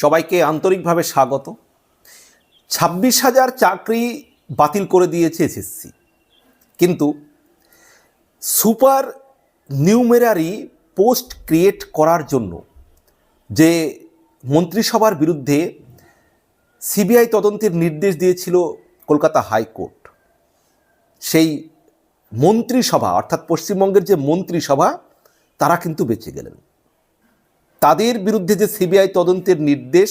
সবাইকে আন্তরিকভাবে স্বাগত। ছাব্বিশ হাজার চাকরি বাতিল করে দিয়েছে এসএসসি। কিন্তু সুপার নিউমেরারি পোস্ট ক্রিয়েট করার জন্য যে মন্ত্রিসভার বিরুদ্ধে সিবিআই তদন্তের নির্দেশ দিয়েছিল কলকাতা হাইকোর্ট, সেই মন্ত্রিসভা, অর্থাৎ পশ্চিমবঙ্গের যে মন্ত্রিসভা, তারা কিন্তু বেঁচে গেলেন। তাদের বিরুদ্ধে যে সিবিআই তদন্তের নির্দেশ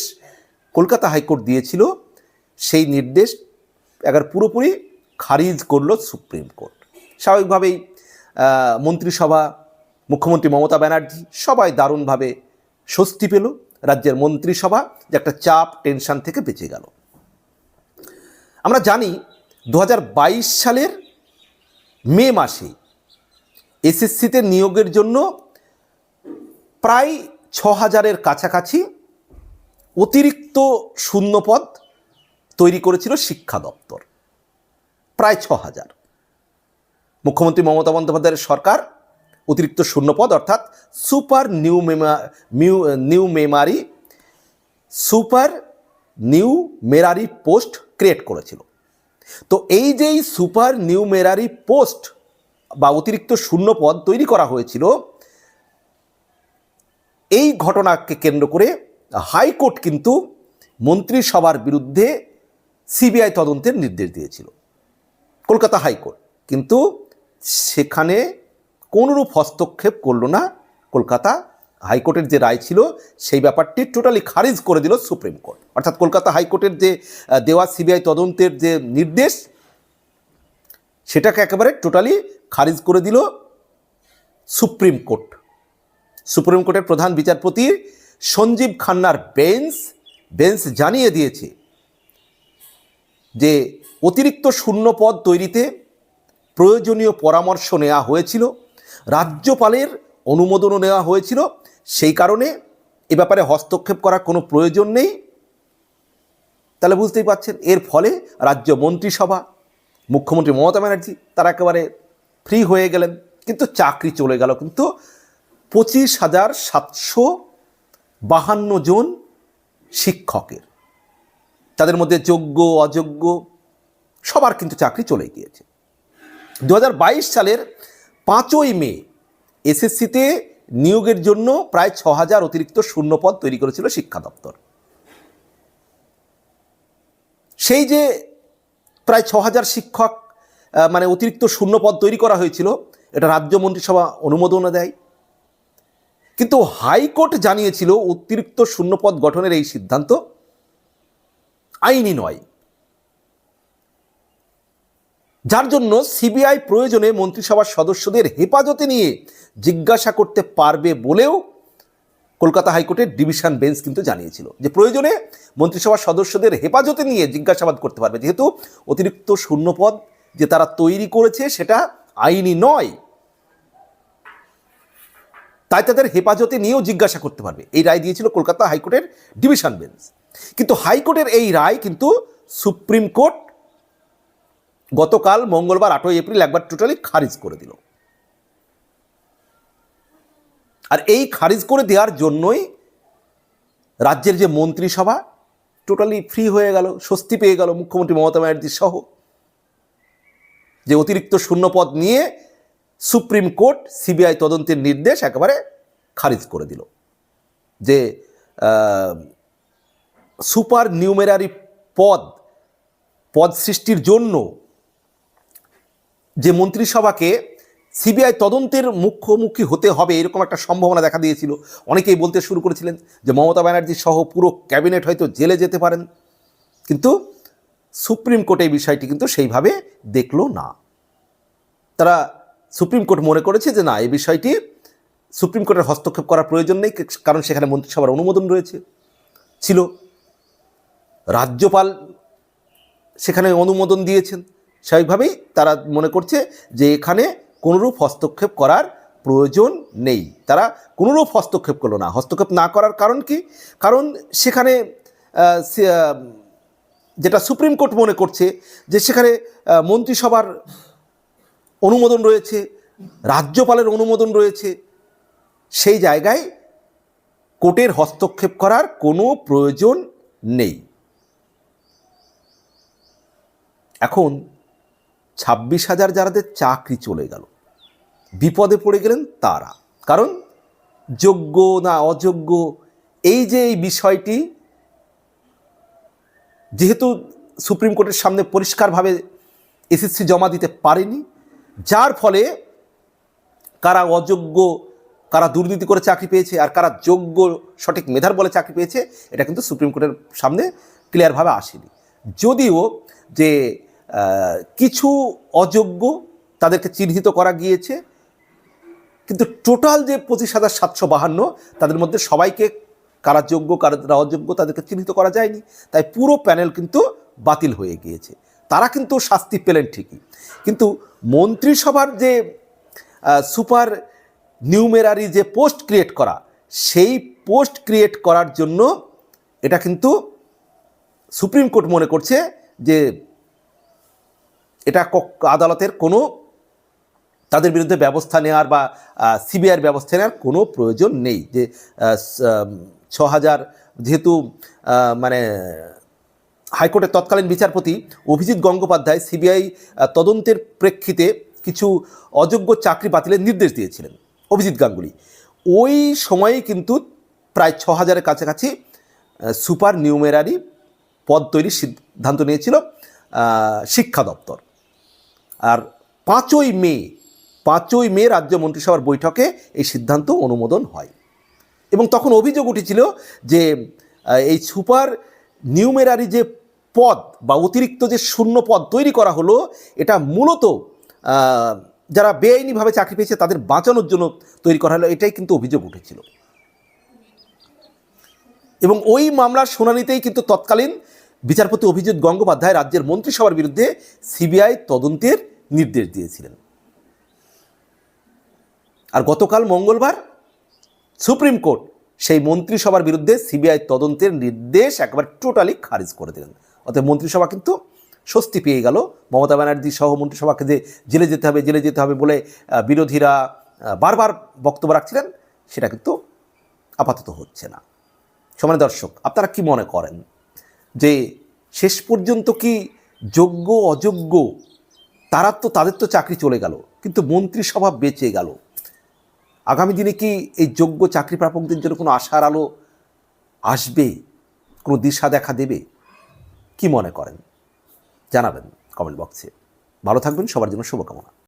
কলকাতা হাইকোর্ট দিয়েছিল, সেই নির্দেশ এবার পুরোপুরি খারিজ করল সুপ্রিম কোর্ট। স্বাভাবিকভাবেই মন্ত্রিসভা, মুখ্যমন্ত্রী মমতা ব্যানার্জি সবাই দারুণভাবে স্বস্তি পেল। রাজ্যের মন্ত্রিসভা যে একটা চাপ, টেনশন থেকে বেঁচে গেল। আমরা জানি দু হাজার বাইশ সালের মে মাসে এসএসসিতে নিয়োগের জন্য প্রায় ছ হাজারের কাছাকাছি অতিরিক্ত শূন্যপদ তৈরি করেছিল শিক্ষা দপ্তর। প্রায় ছ হাজার মুখ্যমন্ত্রী মমতা বন্দ্যোপাধ্যায়ের সরকার অতিরিক্ত শূন্যপদ অর্থাৎ super new মেমা, mu, numerary, super numerary post create করেছিল। তো এই যেই সুপার নিউ মেরারি পোস্ট বা অতিরিক্ত শূন্যপদ তৈরি করা হয়েছিল এই ঘটনাকে কেন্দ্র করে হাইকোর্ট কিন্তু মন্ত্রিসভার বিরুদ্ধে সিবিআই তদন্তের নির্দেশ দিয়েছিল, কলকাতা হাইকোর্ট। কিন্তু সেখানে কোনরূপ হস্তক্ষেপ করল না কলকাতা হাইকোর্টের যে রায় ছিল, সেই ব্যাপারটি টোটালি খারিজ করে দিল সুপ্রিম কোর্ট। অর্থাৎ কলকাতা হাইকোর্টের যে দেওয়া সিবিআই তদন্তের যে নির্দেশ, সেটাকে একেবারে টোটালি খারিজ করে দিল সুপ্রিম কোর্ট। সুপ্রিম কোর্টের প্রধান বিচারপতি সঞ্জীব খান্নার বেঞ্চ বেঞ্চ জানিয়ে দিয়েছে যে অতিরিক্ত শূন্য পদ তৈরিতে প্রয়োজনীয় পরামর্শ নেওয়া হয়েছিল, রাজ্যপালের অনুমোদনও নেওয়া হয়েছিল, সেই কারণে এ ব্যাপারে হস্তক্ষেপ করার কোনো প্রয়োজন নেই। তাহলে বুঝতেই পারছেন, এর ফলে রাজ্য মন্ত্রিসভা, মুখ্যমন্ত্রী মমতা ব্যানার্জি তারা একেবারে ফ্রি হয়ে গেলেন, কিন্তু চাকরি চলে গেল, কিন্তু পঁচিশ হাজার সাতশো বাহান্ন জন শিক্ষকের। তাদের মধ্যে যোগ্য, অযোগ্য সবার কিন্তু চাকরি চলে গিয়েছে। দু হাজার বাইশ সালের পাঁচই মে এসএসসিতে নিয়োগের জন্য প্রায় ছ হাজার অতিরিক্ত শূন্যপদ তৈরি করেছিল শিক্ষা দপ্তর। সেই যে প্রায় ছ হাজার শিক্ষক মানে অতিরিক্ত শূন্যপদ তৈরি করা হয়েছিল, এটা রাজ্য মন্ত্রিসভা অনুমোদনও দেয়। কিন্তু হাইকোর্ট জানিয়েছিল অতিরিক্ত শূন্যপদ গঠনের এই সিদ্ধান্ত আইনি নয়। যার জন্য সিবিআই প্রয়োজনে মন্ত্রিসভার সদস্যদের হেফাজতে নিয়ে জিজ্ঞাসা করতে পারবে বলেও কলকাতা হাইকোর্টের ডিভিশন বেঞ্চ কিন্তু জানিয়েছিল যে প্রয়োজনে মন্ত্রিসভার সদস্যদের হেফাজতে নিয়ে জিজ্ঞাসাবাদ করতে পারবে। যেহেতু অতিরিক্ত শূন্যপদ যে তারা তৈরি করেছে সেটা আইনি নয় তাই তাদের হেফাজতে নিয়েও জিজ্ঞাসা করতে পারবে। এই রায় দিয়েছিল কলকাতা হাইকোর্টের ডিভিশন বেঞ্চ। কিন্তু হাইকোর্টের এই রায় কিন্তু সুপ্রিম কোর্ট গতকাল মঙ্গলবার আটই এপ্রিল একবার টোটালি খারিজ করে দিল। আর এই খারিজ করে দেওয়ার জন্যই রাজ্যের যে মন্ত্রিসভা টোটালি ফ্রি হয়ে গেল, স্বস্তি পেয়ে গেল মুখ্যমন্ত্রী মমতা ব্যানার্জি সহ। যে অতিরিক্ত শূন্যপদ নিয়ে সুপ্রিম কোর্ট সিবিআই তদন্তের নির্দেশ একেবারে খারিজ করে দিল যে সুপার নিউমেরারি পদ পদ সৃষ্টির জন্য যে মন্ত্রিসভাকে সিবিআই তদন্তের মুখোমুখি হতে হবে এরকম একটা সম্ভাবনা দেখা দিয়েছিল। অনেকেই বলতে শুরু করেছিলেন যে মমতা ব্যানার্জি সহ পুরো ক্যাবিনেট হয়তো জেলে যেতে পারেন। কিন্তু সুপ্রিম কোর্ট এই বিষয়টি কিন্তু সেইভাবে দেখল না। তারা সুপ্রিম কোর্ট মনে করেছে যে না, এই বিষয়টি সুপ্রিম কোর্টের হস্তক্ষেপ করার প্রয়োজন নেই, কারণ সেখানে মন্ত্রিসভার অনুমোদন রয়েছে। ছিল। রাজ্যপাল সেখানে অনুমোদন দিয়েছেন। স্বাভাবিকভাবেই তারা মনে করছে যে এখানে কোনোরূপ হস্তক্ষেপ করার প্রয়োজন নেই। তারা কোনোরূপ হস্তক্ষেপ করল না। হস্তক্ষেপ না করার কারণ কি? কারণ সেখানে যেটা সুপ্রিম কোর্ট মনে করছে যে সেখানে মন্ত্রিসভার অনুমোদন রয়েছে, রাজ্যপালের অনুমোদন রয়েছে, সেই জায়গায় কোর্টের হস্তক্ষেপ করার কোনো প্রয়োজন নেই। এখন ছাব্বিশ হাজার যারাদের চাকরি চলে গেল, বিপদে পড়ে গেলেন তারা। কারণ যোগ্য না অযোগ্য, এই যে এই বিষয়টি, যেহেতু সুপ্রিম কোর্টের সামনে পরিষ্কারভাবে এসএসসি জমা দিতে পারেনি যার ফলে কারা অযোগ্য, কারা দুর্নীতি করে চাকরি পেয়েছে আর কারা যোগ্য সঠিক মেধার বলে চাকরি পেয়েছে, এটা কিন্তু সুপ্রিম কোর্টের সামনে ক্লিয়ারভাবে আসেনি। যদিও যে কিছু অযোগ্য তাদেরকে চিহ্নিত করা গিয়েছে, কিন্তু টোটাল যে পঁচিশ হাজার সাতশো বাহান্ন, তাদের মধ্যে সবাইকে কারা যোগ্য, কারা অযোগ্য তাদেরকে চিহ্নিত করা যায়নি। তাই পুরো প্যানেল কিন্তু বাতিল হয়ে গিয়েছে। তারা কিন্তু শাস্তি পেলেন ঠিকই। কিন্তু মন্ত্রিসভার যে সুপার নিউমেরারি যে পোস্ট ক্রিয়েট করা, সেই পোস্ট ক্রিয়েট করার জন্য এটা কিন্তু সুপ্রিম কোর্ট মনে করছে যে এটা আদালতের কোনো, তাদের বিরুদ্ধে ব্যবস্থা নেওয়ার বা সিবিআইয়ের ব্যবস্থা নেওয়ার কোনো প্রয়োজন নেই যে ছ হাজার যেহেতু মানে হাইকোর্টের তৎকালীন বিচারপতি অভিজিৎ গঙ্গোপাধ্যায় সিবিআই তদন্তের প্রেক্ষিতে কিছু অযোগ্য চাকরি বাতিলের নির্দেশ দিয়েছিলেন অভিজিৎ গাঙ্গুলি। ওই সময়ে কিন্তু প্রায় ছ হাজারের কাছাকাছি সুপার নিউমেরারি পদ তৈরির সিদ্ধান্ত নিয়েছিল শিক্ষা দপ্তর। আর পাঁচই মে পাঁচই মে রাজ্য মন্ত্রিসভার বৈঠকে এই সিদ্ধান্ত অনুমোদন হয়। এবং তখন অভিযোগ উঠেছিল যে এই সুপার নিউমেরারি যে পদ বা অতিরিক্ত যে শূন্য পদ তৈরি করা হলো, এটা মূলত যারা বেআইনিভাবে চাকরি পেয়েছে তাদের বাঁচানোর জন্য তৈরি করা হলো, এটাই কিন্তু অভিযোগ উঠেছিল। এবং ওই মামলার শুনানিতেই কিন্তু তৎকালীন বিচারপতি অভিজিৎ গঙ্গোপাধ্যায় রাজ্যের মন্ত্রিসভার বিরুদ্ধে সিবিআই তদন্তের নির্দেশ দিয়েছিলেন। আর গতকাল মঙ্গলবার সুপ্রিম কোর্ট সেই মন্ত্রিসভার বিরুদ্ধে সিবিআই তদন্তের নির্দেশ একবার টোটালি খারিজ করে দিলেন। অতএব মন্ত্রিসভা কিন্তু স্বস্তি পেয়ে গেল। মমতা ব্যানার্জি সহ মন্ত্রিসভাকে যে জেলে যেতে হবে, জেলে যেতে হবে বলে বিরোধীরা বারবার বক্তব্য রাখছিলেন, সেটা কিন্তু আপাতত হচ্ছে না। সমান দর্শক, আপনারা কি মনে করেন যে শেষ পর্যন্ত কি যোগ্য, অযোগ্য, তারা তো তাদের তো চাকরি চলে গেল, কিন্তু মন্ত্রিসভা বেঁচে গেল। আগামী দিনে কি এই যোগ্য চাকরি প্রাপকদের জন্য কোনো আশার আলো আসবে, কোনো দিশা দেখা দেবে? কি মনে করেন? জানাবেন কমেন্ট বক্সে। ভালো থাকবেন সবার জন্য শুভকামনা।